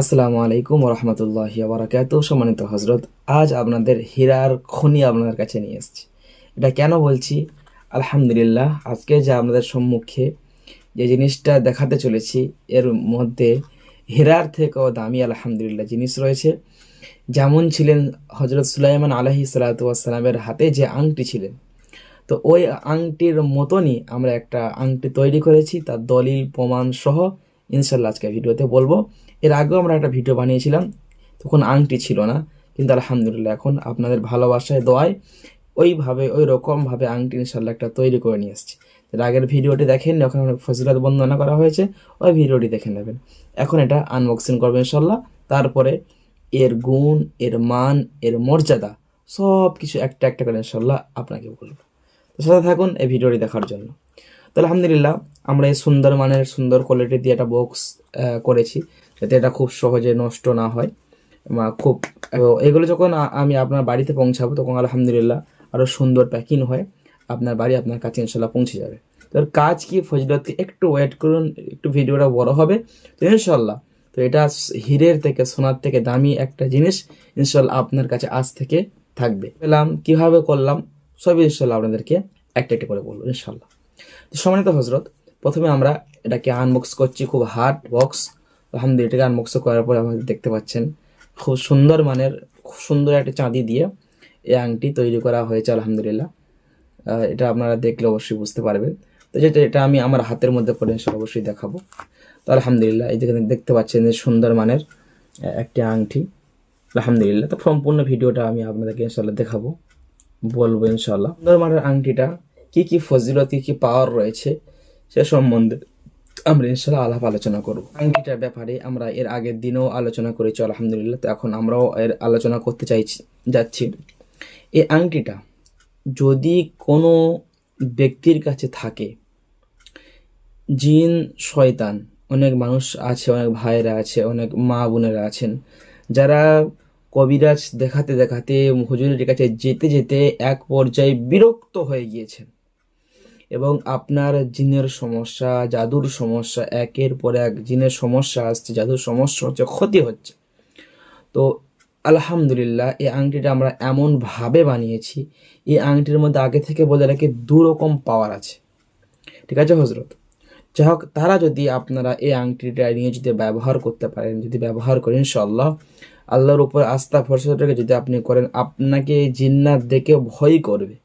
আসসালামু আলাইকুম রহমতুল্লাহ বারাকাত সম্মানিত হজরত, আজ আপনাদের হীরার খনি আপনাদের কাছে নিয়ে এসেছি। এটা কেন বলছি? আলহামদুলিল্লাহ, আজকে যে আপনাদের সম্মুখে যে জিনিসটা দেখাতে চলেছি, এর মধ্যে হীরার থেকেও দামি আলহামদুলিল্লাহ জিনিস রয়েছে। যেমন ছিলেন হজরত সুলাইমান আলহি সালাতামের হাতে যে আংটি ছিলেন। তো ওই আংটির মতনই আমরা একটা আংটি তৈরি করেছি, তার দলিল, প্রমাণ সহ। ইনশাল্লাহ আজকে ভিডিওতে বলব। এর আগেও আমরা একটা ভিডিও বানিয়েছিলাম, তখন আংটি ছিল না, কিন্তু আলহামদুলিল্লাহ এখন আপনাদের ভালোবাসায়, দোয়ায় ওইভাবে ওই রকমভাবে আংটি ইনশাল্লাহ একটা তৈরি করে নিয়ে এসেছি এর আগের ভিডিওটি দেখেন ওখানে অনেক ফজিলত বন্দনা করা হয়েছে, ওই ভিডিওটি দেখে নেবেন। এখন এটা আনবক্সিং করবেন ইনশাল্লাহ তারপরে এর গুণ, এর মান, এর মর্যাদা সব কিছু একটা একটা করে ইনশাল্লাহ আপনাকে বলব। তো সাথে থাকুন এই ভিডিওটি দেখার জন্য। তো আলহামদুলিল্লাহ, আমরা এই সুন্দর মানের, সুন্দর কোয়ালিটি দিয়ে একটা বক্স করেছি। যাতে এটা খুব সহজে নষ্ট না হয়। বা খুব এগুলো যখন আমি আপনার বাড়িতে পৌঁছাবো, তখন আলহামদুলিল্লাহ আরও সুন্দর প্যাকিং হয়। আপনার বাড়ি আপনার কাছে ইনশাল্লাহ পৌঁছে যাবে। তো কাজ কি, ফজলতকে একটু ওয়েট করুন, একটু ভিডিওটা বড় হবে। তো ইনশাল্লাহ তো এটা হীরের থেকে, সোনার থেকে দামি একটা জিনিস ইনশাল্লাহ আপনার কাছে আজ থেকে থাকবে। পেলাম, কীভাবে করলাম, সবই ইনশাল্লাহ আপনাদেরকে একটা একটা করে বলব ইনশাল্লাহ তো সম্মানিত হজরত প্রথমে আমরা এটাকে আনবক্স করছি, খুব হার্ড বক্স আলহামদুলিল্লাহ এটাকে আনবক্স করার পরে আমাদের দেখতে পাচ্ছেন, খুব সুন্দর মানের, খুব সুন্দর একটা চাঁদি দিয়ে এই আংটি তৈরি করা হয়েছে, আলহামদুলিল্লাহ। এটা আপনারা দেখলে অবশ্যই বুঝতে পারবেন। তো যেটা, এটা আমি আমার হাতের মধ্যে পরে এসে অবশ্যই দেখাবো। তো আলহামদুলিল্লাহ, এই যেখানে দেখতে পাচ্ছেন যে সুন্দর মানের একটি আংটি। আলহামদুলিল্লাহ, তো সম্পূর্ণ ভিডিওটা আমি আপনাদেরকে ইনশাল্লাহ দেখাবো, বলব ইনশাল্লাহ সুন্দর মানের আংটিটা কি কি ফজিলত, কি কি পাওয়ার রয়েছে, সে সম্বন্ধে আমরা ইনশাল্লাহ আলাপ আলোচনা করব। আংটিটার ব্যাপারে আমরা এর আগের দিনেও আলোচনা করেছি, আলহামদুলিল্লাহ। তো এখন আমরাও এর আলোচনা করতে চাইছি যাচ্ছি। এই আংটিটা যদি কোনো ব্যক্তির কাছে থাকে, জিন শয়তান, অনেক মানুষ আছে, অনেক ভাইয়েরা আছে, অনেক মা বোনেরা আছেন, যারা কবিরাজ দেখাতে দেখাতে হুজুরের কাছে যেতে যেতে এক পর্যায়ে বিরক্ত হয়ে গিয়েছেন। এবং আপনার জিনের সমস্যা, জাদুর সমস্যা, একের পর এক জিনের সমস্যা আসছে, জাদুর সমস্যা হচ্ছে, ক্ষতি হচ্ছে। তো আলহামদুলিল্লাহ, এই আংটিটা আমরা এমনভাবে বানিয়েছি, এই আংটির মধ্যে আগে থেকে বলে রাখি, দু রকম পাওয়ার আছে। ঠিক আছে হজরত যাই হোক, তারা যদি আপনারা এই আংটিটা নিয়ে যদি ব্যবহার করতে পারেন, যদি ব্যবহার করেন ইনশাল্লাহ আল্লাহর উপর আস্থা ভরসাটাকে যদি আপনি করেন, আপনাকে জিন্নাত দেখে ভয় করবে।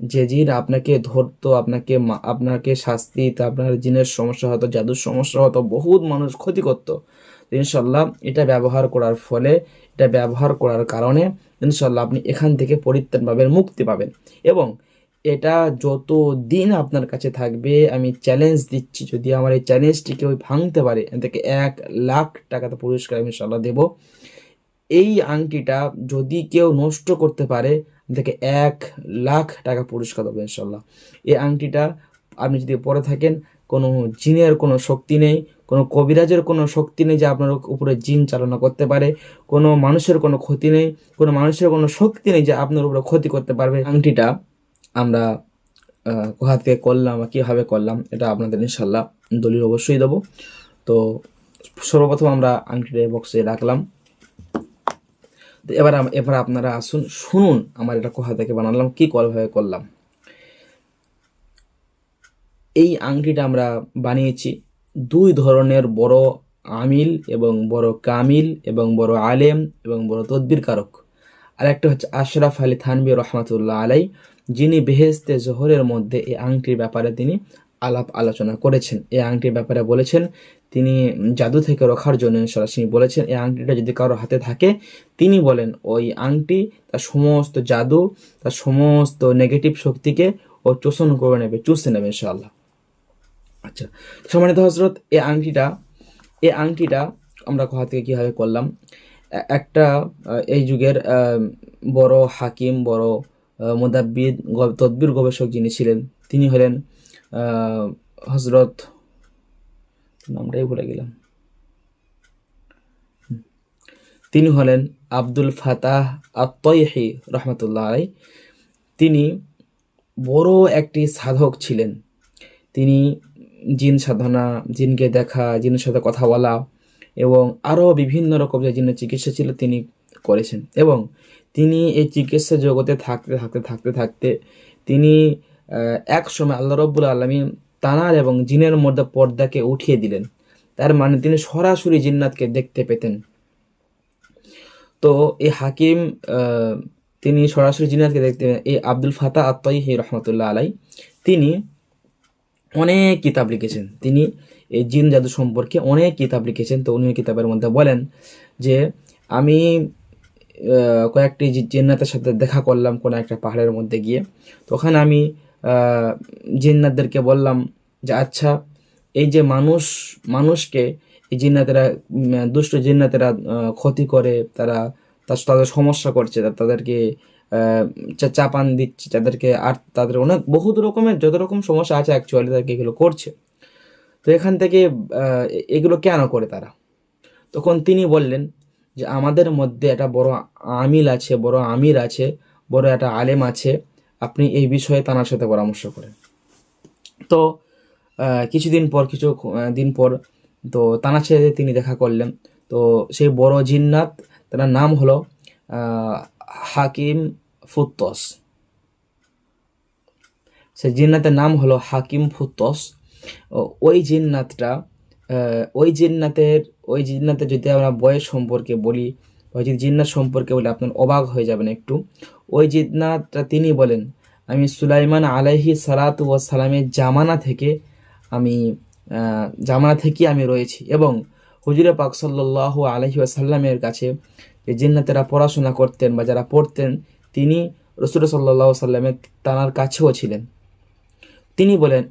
যে জিন আপনাকে ধরতো, আপনাকে আপনাকে শাস্তি আপনার জিনের সমস্যা হতো, জাদুর সমস্যা হতো, বহুত মানুষ ক্ষতি করতো। ইনশাল্লাহ এটা ব্যবহার করার ফলে, এটা ব্যবহার করার কারণে ইনশাল্লাহ আপনি এখান থেকে পরিত্রাণ পাবেন মুক্তি পাবেন। এবং এটা যত দিন আপনার কাছে থাকবে, আমি চ্যালেঞ্জ দিচ্ছি, যদি আমার এই চ্যালেঞ্জটি কেউ ভাঙতে পারে থেকে এক লাখ টাকাতে পুরস্কার আমি ইনশাল্লাহ দেবো। এই আংটিটা যদি কেউ নষ্ট করতে পারে থেকে এক লাখ টাকা পুরস্কার দেবো ইনশাল্লাহ এই আংটিটা আপনি যদি পরে থাকেন, কোনো জিনের কোনো শক্তি নেই, কোনো কবিরাজের কোনো শক্তি নেই যে আপনার উপরে জিন চালনা করতে পারে, কোনো মানুষের কোনো ক্ষতি নেই, কোনো মানুষের কোনো শক্তি নেই যে আপনার উপরে ক্ষতি করতে পারবে। আংটিটা আমরা কোথা থেকে করলাম বা কীভাবে করলাম, এটা আপনাদের ইনশাল্লাহ দলিল অবশ্যই দেবো। তো সর্বপ্রথম আমরা আংটিটা বক্সে রাখলাম। এবার এবার আপনারা আসুন, শুনুন আমার এটা কোথা থেকে বানালাম, কি ভাবে করলাম। এই আংটিটা আমরা বানিয়েছি দুই ধরনের, বড় আমিল এবং বড় কামিল এবং বড় আলেম এবং বড় তদ্বির কারক আর একটা হচ্ছে আশরাফ আলী থানবি রহমাতুল্লাহ আলাই, যিনি বেহেস্তে জোহরের মধ্যে এই আংটির ব্যাপারে তিনি আলাপ আলোচনা করেছেন। এই আংটির ব্যাপারে বলেছেন তিনি জাদু থেকে রক্ষার জন্য সরাসরি বলেছেন, এই আংটিটা যদি কারও হাতে থাকে, তিনি বলেন, ওই আংটি তার সমস্ত জাদু, তার সমস্ত নেগেটিভ শক্তিকে ও চোষণ করে নেবে, চুষে নেবে ইনশাআল্লাহ। আচ্ছা সম্মানিত হজরত এই আংটিটা এই আংটিটা আমরা কোথা থেকে কীভাবে করলাম? একটা, এই যুগের বড় হাকিম, বড় মোদাব্বিদ তদ্বির গবেষক যিনি ছিলেন, তিনি হলেন হজরত নামটাই ভুলে গেলাম। তিনি হলেন আব্দুল ফাতাহ আত্ময়হি রহমতুল্লাহ আলাই তিনি বড় একটি সাধক ছিলেন। তিনি জিন সাধনা, জিনকে দেখা, জিনের সাথে কথা বলা এবং আরও বিভিন্ন রকম যে জিনের চিকিৎসা ছিল তিনি করেছেন। এবং তিনি এই চিকিৎসা জগতে থাকতে থাকতে থাকতে থাকতে তিনি এক সময় আল্লাহ রব্বুল আলমী তানার এবং জিনের মধ্যে পর্দাকে উঠিয়ে দিলেন। তার মানে তিনি সরাসরি জিন্নাতকে দেখতে পেতেন। তো এই হাকিম তিনি সরাসরি জিন্নাতকে দেখতে এই আব্দুল ফাতা আত্মাই রহমতুল্লাহ আলাই তিনি অনেক কিতাব লিখেছেন। তিনি এই জিন জাদু সম্পর্কে অনেক কিতাব লিখেছেন। তো উনি কিতাবের মধ্যে বলেন যে, আমি কয়েকটি জিন্নাতের সাথে দেখা করলাম কোনো একটা পাহাড়ের মধ্যে গিয়ে। তো ওখানে আমি জিন্নাতদেরকে বললাম যে আচ্ছা এই যে মানুষ, মানুষকে এই জিন্নাতেরা দুষ্ট জিন্নাতেরা ক্ষতি করে, তারা তাদের সমস্যা করছে তাদেরকে চাপান দিচ্ছে, তাদেরকে আর তাদের অনেক, বহুত রকমের, যত রকম সমস্যা আছে অ্যাকচুয়ালি তাদেরকে এগুলো করছে। তো এখান থেকে এগুলো কেন করে তারা? তখন তিনি বললেন যে, আমাদের মধ্যে একটা বড় আমিল আছে, বড় আমির আছে, বড় একটা আলেম আছে আপনি এই বিষয়ে তানার সাথে পরামর্শ করেন। তো কিছুদিন পর, কিছু দিন পর, তো তানার সাথে তিনি দেখা করলেন। তো সেই বড় জিন্নাত তার নাম হলো হাকিম ফুত্তস। সেই জিন্নাতের নাম হলো হাকিম ফুত্তস। ওই জিন্নাতটা ওই জিন্নাতের ওই জিন্নাতের যদি আমরা বয়স সম্পর্কে বলি ওই যদি জিন্নাত সম্পর্কে বলি আপনার অবাক হয়ে যাবেন একটু। ওই জিন্নাতটা তিনি বলেন, আমি সুলাইমান আলাইহি সালাতু ওয়াস সালামের জামানা থেকে আমি জামানা থেকে আমি রয়েছি এবং হুজুরে পাক সাল্লাল্লাহু আলাইহি ওয়াসাল্লামের কাছে যে জিন্নাতেরা পড়াশোনা করতেন বা যারা পড়তেন, তিনি রসুল সাল্লাহ সাল্লামের তানার কাছেও ছিলেন। তিনি বলেন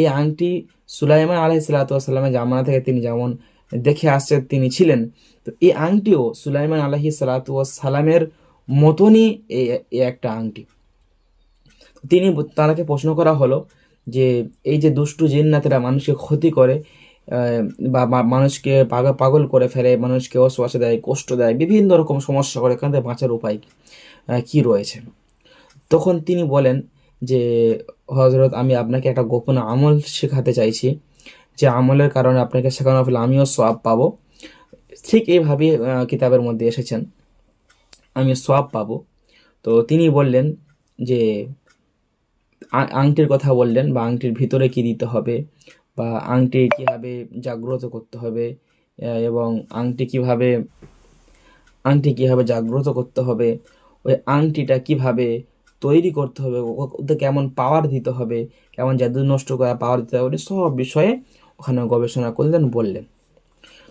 এই আংটি সুলাইমান আলাহি সাল্লাতামের জামানা থেকে তিনি যেমন দেখে আসছে তিনি ছিলেন। তো এই আংটিও সুলাইমান আলাহি সালাতামের মতনই এই একটা আংটি। তিনি তাঁকে প্রশ্ন করা হলো যে, এই যে দুষ্টু জিন্নাতেরা মানুষকে ক্ষতি করে বা মানুষকে পাগল পাগল করে ফেলে, মানুষকে অশ্বাসে দেয়, কষ্ট দেয়, বিভিন্ন রকম সমস্যা করে এখান থেকে বাঁচার উপায় কি রয়েছে? তখন তিনি বলেন যে হজরত আমি আপনাকে একটা গোপন আমল শেখাতে চাইছি। যে আমলের কারণে আপনাকে শেখানো ফেলে আমিও সব পাবো। ঠিক এইভাবে কিতাবের মধ্যে এসেছেন। আমি সব পাবো। তো তিনি বললেন যে আংটির কথা বললেন বা আংটির ভিতরে কি দিতে হবে বা আংটি কীভাবে জাগ্রত করতে হবে এবং আংটি কীভাবে আংটি কীভাবে জাগ্রত করতে হবে, ওই আংটিটা কীভাবে তৈরি করতে হবে ওতে কেমন পাওয়ার দিতে হবে, কেমন জাদু নষ্ট করা পাওয়ার দিতে হবে, সব বিষয়ে ওখানে গবেষণা করলেন, বললেন।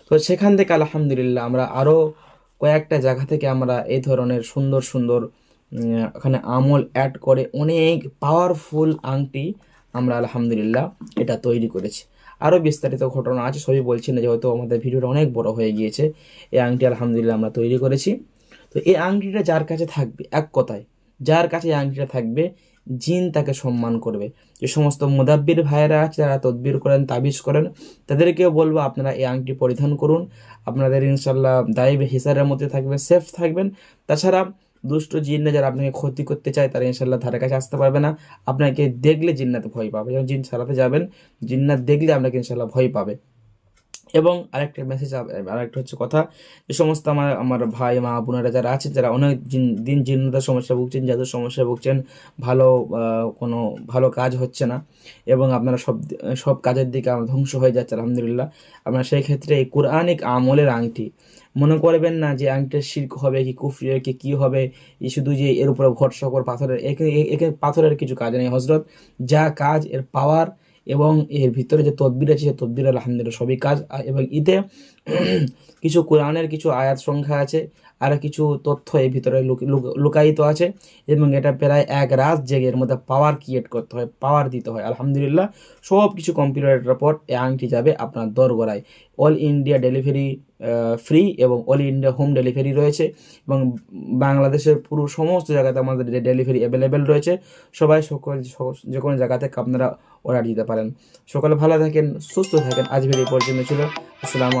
তো সেখান থেকে আলহামদুলিল্লাহ আমরা আরও কয়েকটা জায়গা থেকে আমরা এই ধরনের সুন্দর সুন্দর ওখানে আমল অ্যাড করে অনেক পাওয়ারফুল আংটি আমরা আলহামদুলিল্লাহ এটা তৈরি করেছি। আরও বিস্তারিত ঘটনা আছে, সবই বলছি না, যেহেতু আমাদের ভিডিওটা অনেক বড় হয়ে গিয়েছে। এই আংটি আলহামদুলিল্লাহ আমরা তৈরি করেছি। তো এই আংটিটা যার কাছে থাকবে, এক কথায়, যার কাছে এই আংটিটা থাকবে জিন তাকে সম্মান করবে। যে সমস্ত মুদাব্বির ভাইয়েরা আছে, যারা তদবির করেন, তাবিজ করেন, তাদেরকেও বলব আপনারা এই আংটি পরিধান করুন। আপনাদের ইনশাল্লাহ দায়ী হিসারের মধ্যে থাকবে, সেফ থাকবেন। তাছাড়া দুষ্ট জিন্না যারা আপনাকে ক্ষতি করতে চায়, তারা ইনশাল্লাহ ধারে কাছে আসতে পারবে না। আপনাকে দেখলে জিন্নাতে ভয় পাবে। যখন জিন সারাতে যাবেন, জিন্নাত দেখলে আপনাকে ইনশাল্লাহ ভয় পাবে। এবং আরেকটা মেসেজ আরেকটা হচ্ছে কথা যে সমস্ত আমার আমার ভাই, মা, বোনেরা যারা আছে যারা অনেক দিন জিন্নতার সমস্যা ভুগছেন, যাদের সমস্যা ভুগছেন, ভালো কোনো ভালো কাজ হচ্ছে না এবং আপনারা সব সব কাজের দিকে আমার ধ্বংস হয়ে যাচ্ছে, আলহামদুলিল্লাহ। আপনারা সেই ক্ষেত্রে এই কোরআনিক আমলের আংটি, মনে করবেন না যে আংটির শির্ক হবে কি কুফরি কি, কী হবে, এই শুধু যে এর উপরে ভরসা করে, পাথরের এখানে পাথরের কিছু কাজ নেই। হজরত যা কাজ এর পাওয়ার এবং এর ভিতরে যে তদবির আছে সে তদবির আলহামদুলিল্লাহ সবই কাজ। এবং ইতে কিছু কোরআনের কিছু আয়াত সংখ্যা আছে, আর কিছু তথ্য এর ভিতরে লুক- লুক- লুকায়িত আছে, এবং এটা প্রায় এক রাত জেগে এর মধ্যে পাওয়ার ক্রিয়েট করতে হয় পাওয়ার দিতে হয়। আলহামদুলিল্লাহ সব কিছু কম্পিউটারের পর এই আংটি যাবে আপনার দরগড়ায়। অল ইন্ডিয়া ডেলিভারি ফ্রি এবং অল ইন্ডিয়া হোম ডেলিভারি রয়েছে, এবং বাংলাদেশের পুরো সমস্ত জায়গাতে আমাদের ডেলিভারি অ্যাভেলেবেল রয়েছে, সবাই সকল যে কোনো জায়গা থেকে আপনারা অর্ডার দিতে পারেন। সকালে ভালো থাকেন, সুস্থ থাকেন। আজ ভিডিও পর্যন্ত ছিল। আসসালামু